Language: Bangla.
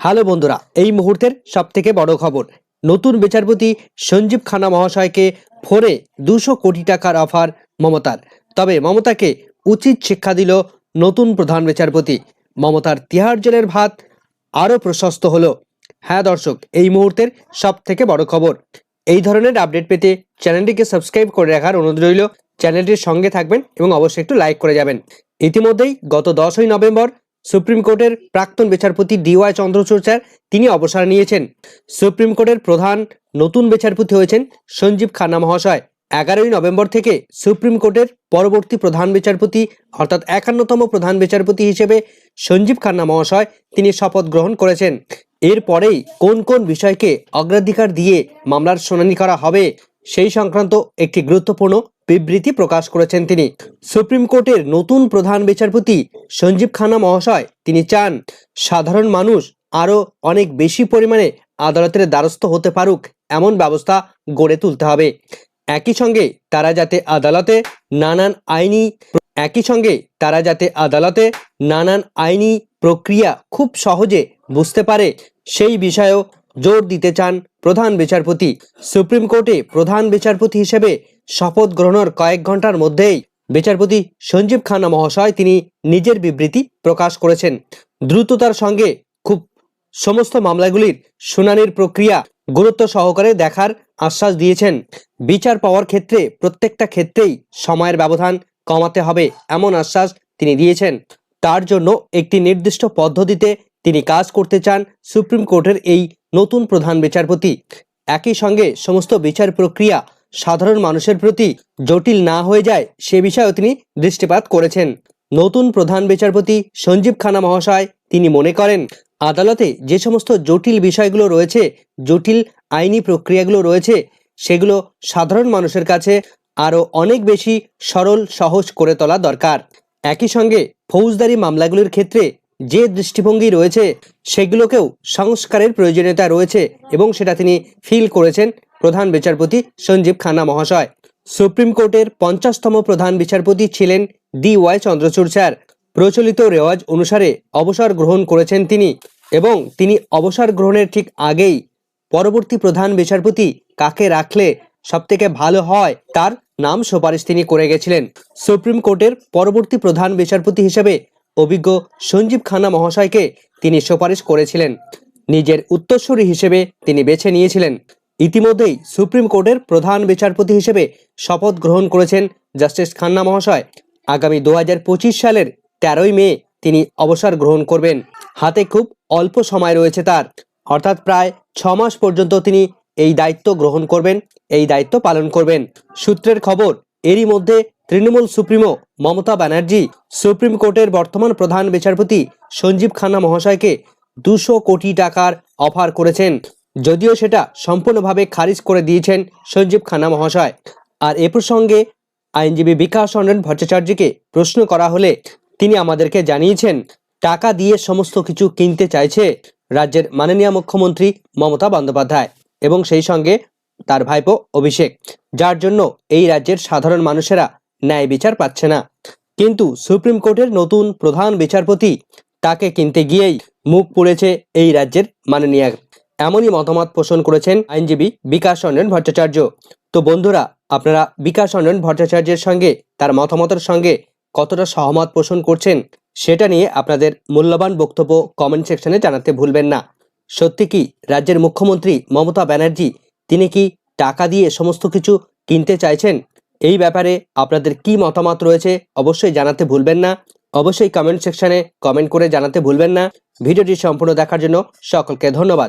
হ্যালো বন্ধুরা, এই মুহূর্তের সব থেকে বড় খবর। নতুন বিচারপতি সঞ্জীব খানা মহাশয়কে ফোনে দুশো কোটি টাকার অফার মমতার। তবে মমতাকে উচিত শিক্ষা দিল নতুন প্রধান বিচারপতি। মমতার তিহার জেলের ভাত আরও প্রশস্ত হলো। হ্যাঁ দর্শক, এই মুহূর্তের সব থেকে বড় খবর। এই ধরনের আপডেট পেতে চ্যানেলটিকে সাবস্ক্রাইব করে রাখার অনুরোধ রইল। চ্যানেলটির সঙ্গে থাকবেন এবং অবশ্যই একটু লাইক করে যাবেন। ইতিমধ্যেই গত দশই নভেম্বর সুপ্রিম কোর্টের প্রাক্তন বিচারপতি ডিওয়াই চন্দ্রচূড় তিনি অবসর নিয়েছেন। সুপ্রিম কোর্টের প্রধান নতুন বিচারপতি হয়েছেন সঞ্জীব খান্না মহাশয়। এগারোই নভেম্বর থেকে সুপ্রিম কোর্টের পরবর্তী প্রধান বিচারপতি, অর্থাৎ একান্নতম প্রধান বিচারপতি হিসেবে সঞ্জীব খান্না মহাশয় তিনি শপথ গ্রহণ করেছেন। এরপরেই কোন কোন বিষয়কে অগ্রাধিকার দিয়ে মামলার শুনানি করা হবে সেই সংক্রান্ত একটি গুরুত্বপূর্ণ বিবৃতি প্রকাশ করেছেন তিনি। সুপ্রিম কোর্টের নতুন প্রধান বিচারপতি সঞ্জীব খান্না মহাশয় তিনি চান সাধারণ মানুষ আরও অনেক বেশি পরিমাণে আদালতের দ্বারস্থ হতে পারুক এমন ব্যবস্থা গড়ে তুলতে হবে। একই সঙ্গে তারা যাতে আদালতে নানান আইনি একই সঙ্গে তারা যাতে আদালতে নানান আইনি প্রক্রিয়া খুব সহজে বুঝতে পারে, সেই বিষয়েও জোর দিতে চান প্রধান বিচারপতি। সুপ্রিম কোর্টে প্রধান বিচারপতি হিসেবে শপথ গ্রহণের কয়েক ঘণ্টার মধ্যেই বিচারপতি সঞ্জীব খান্না মহাশয় তিনি নিজের বিবৃতি প্রকাশ করেছেন। দ্রুততার সঙ্গে খুব সমস্ত মামলাগুলির শুনানির প্রক্রিয়া গুরুত্ব সহকারে দেখার আশ্বাস দিয়েছেন। বিচার পাওয়ার ক্ষেত্রে প্রত্যেকটা ক্ষেত্রেই সময়ের ব্যবধান কমাতে হবে এমন আশ্বাস তিনি দিয়েছেন। তার জন্য একটি নির্দিষ্ট পদ্ধতিতে তিনি কাজ করতে চান সুপ্রিম কোর্টের এই নতুন প্রধান বিচারপতি। একই সঙ্গে সমস্ত বিচার প্রক্রিয়া সাধারণ মানুষের প্রতি জটিল না হয়ে যায় সে বিষয়েও তিনি দৃষ্টিপাত করেছেন। নতুন প্রধান বিচারপতি সঞ্জীব খানা মহাশয় তিনি মনে করেন, আদালতে যে সমস্ত জটিল বিষয়গুলো রয়েছে, জটিল আইনি প্রক্রিয়াগুলো রয়েছে, সেগুলো সাধারণ মানুষের কাছে আরও অনেক বেশি সরল, সহজ করে তোলা দরকার। একই সঙ্গে ফৌজদারি মামলাগুলির ক্ষেত্রে যে দৃষ্টিভঙ্গি রয়েছে, সেগুলোকেও সংস্কারের প্রয়োজনীয়তা রয়েছে এবং সেটা তিনি ফিল করেছেন প্রধান বিচারপতি সঞ্জীব খান্না মহাশয়। সুপ্রিম কোর্টের পঞ্চাশতম প্রধান বিচারপতি ছিলেন ডি ওয়াই চন্দ্রচূড় স্যার। প্রচলিত রেওয়াজ অনুসারে অবসর গ্রহণ করেছেন তিনি এবং তিনি অবসর গ্রহণের ঠিক আগেই পরবর্তী প্রধান বিচারপতি কাকে রাখলে সবথেকে ভালো হয় তার নাম সুপারিশ তিনি করে গেছিলেন। সুপ্রিম কোর্টের পরবর্তী প্রধান বিচারপতি হিসেবে অভিজ্ঞ সঞ্জীব খান্না মহাশয়কে তিনি সুপারিশ করেছিলেন। নিজের উত্তরসূরি হিসেবে তিনি বেছে নিয়েছিলেন। ইতিমধ্যেই সুপ্রিম কোর্টের প্রধান বিচারপতি হিসেবে শপথ গ্রহণ করেছেন জাস্টিস খান্না মহাশয়। আগামী দু পঁচিশ সালের তেরোই মে তিনি অবসর গ্রহণ করবেন। হাতে খুব অল্প সময় রয়েছে তার। অর্থাৎ প্রায় ছ মাস পর্যন্ত তিনি এই দায়িত্ব গ্রহণ করবেন, এই দায়িত্ব পালন করবেন। সূত্রের খবর, এরই মধ্যে তৃণমূল সুপ্রিমো মমতা ব্যানার্জি, সুপ্রিম কোর্টের বর্তমান প্রধান বিচারপতি সঞ্জীব খান্না মহাশয়কে দুশো কোটি টাকার অফার করেছেন। যদিও সেটা সম্পূর্ণভাবে খারিজ করে দিয়েছেন সঞ্জীব খান্না মহাশয়। আর এ প্রসঙ্গে আইনজীবী বিকাশ রঞ্জন ভট্টাচার্যকে প্রশ্ন করা হলে তিনি আমাদেরকে জানিয়েছেন, টাকা দিয়ে সমস্ত কিছু কিনতে চাইছে রাজ্যের মাননীয় মুখ্যমন্ত্রী মমতা বন্দ্যোপাধ্যায় এবং সেই সঙ্গে তার ভাইপো অভিষেক, যার জন্য এই রাজ্যের সাধারণ মানুষেরা ন্যায় বিচার পাচ্ছে না। কিন্তু সুপ্রিম কোর্টের নতুন প্রধান বিচারপতি তাকে কিনতে গিয়েই মুখ পুড়েছে এই রাজ্যের মাননীয় এমনই মতামত পোষণ করেছেন আইনজীবী বিকাশ রঞ্জন ভট্টাচার্য। তো বন্ধুরা, আপনারা বিকাশ রঞ্জন ভট্টাচার্যের সঙ্গে তার মতামতের সঙ্গে কতটা সহমত পোষণ করছেন সেটা নিয়ে আপনাদের মূল্যবান বক্তব্য কমেন্ট সেকশনে জানাতে ভুলবেন না। সত্যি কি রাজ্যের মুখ্যমন্ত্রী মমতা ব্যানার্জি তিনি কি টাকা দিয়ে সমস্ত কিছু কিনতে চাইছেন? এই ব্যাপারে আপনাদের কি মতামত রয়েছে অবশ্যই জানাতে ভুলবেন না। অবশ্যই কমেন্ট সেকশনে কমেন্ট করে জানাতে ভুলবেন না। ভিডিওটি সম্পূর্ণ দেখার জন্য সকলকে ধন্যবাদ।